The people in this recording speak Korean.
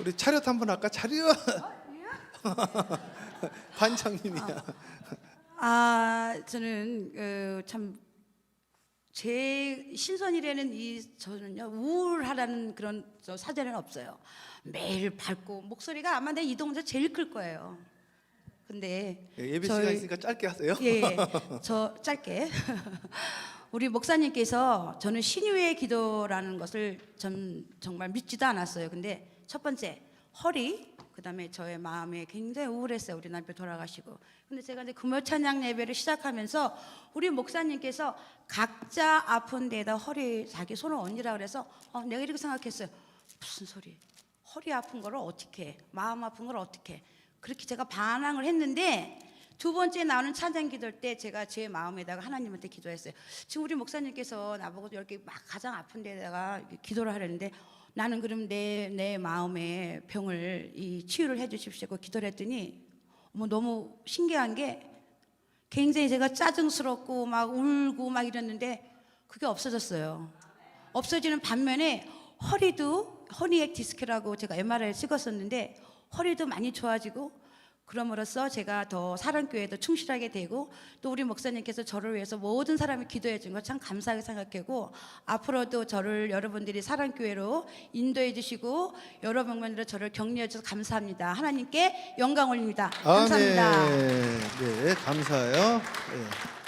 우리 차렷 한번 할까? 차렷. 반장님이야. 아 저는 그, 참 제 신선이라는 이 저는요 우울하다는 그런 저 사전에는 없어요. 매일 밝고 목소리가 아마 내 이동자 제일 클 거예요. 근데 예, 예배 저희- 시간 있으니까 짧게 하세요. 예, 예. 저 짧게 우리 목사님께서 저는 신유의 기도라는 것을 전 정말 믿지도 않았어요. 근데 첫 번째 허리, 그다음에 저의 마음에 굉장히 우울했어요. 우리 남편 돌아가시고. 근데 제가 이제 금요 찬양 예배를 시작하면서 우리 목사님께서 각자 아픈 데에다 허리 자기 손을 얹으라 그래서 어, 내가 이렇게 생각했어요. 무슨 소리? 허리 아픈 거를 어떻게 해? 마음 아픈 걸 어떻게 해? 그렇게 제가 반항을 했는데 두 번째 나오는 찬양 기도할 때 제가 제 마음에다가 하나님한테 기도했어요. 지금 우리 목사님께서 나보고 이렇게 막 가장 아픈 데다가 기도를 하려는데 나는 그럼 내, 내 마음의 병을 이 치유를 해 주십시오. 기도를 했더니 어머 너무 신기한 게 굉장히 제가 짜증스럽고 막 울고 막 이랬는데 그게 없어졌어요. 없어지는 반면에 허리도 허니액 디스크라고 제가 MRI를 찍었었는데 허리도 많이 좋아지고 그럼으로써 제가 더 사랑교회도 충실하게 되고 또 우리 목사님께서 저를 위해서 모든 사람이 기도해 준거참 감사하게 생각하고 앞으로도 저를 여러분들이 사랑교회로 인도해 주시고 여러 방면으로 저를 격려해 주셔서 감사합니다. 하나님께 영광 올립니다. 감사합니다. 아멘. 네, 감사해요. 예.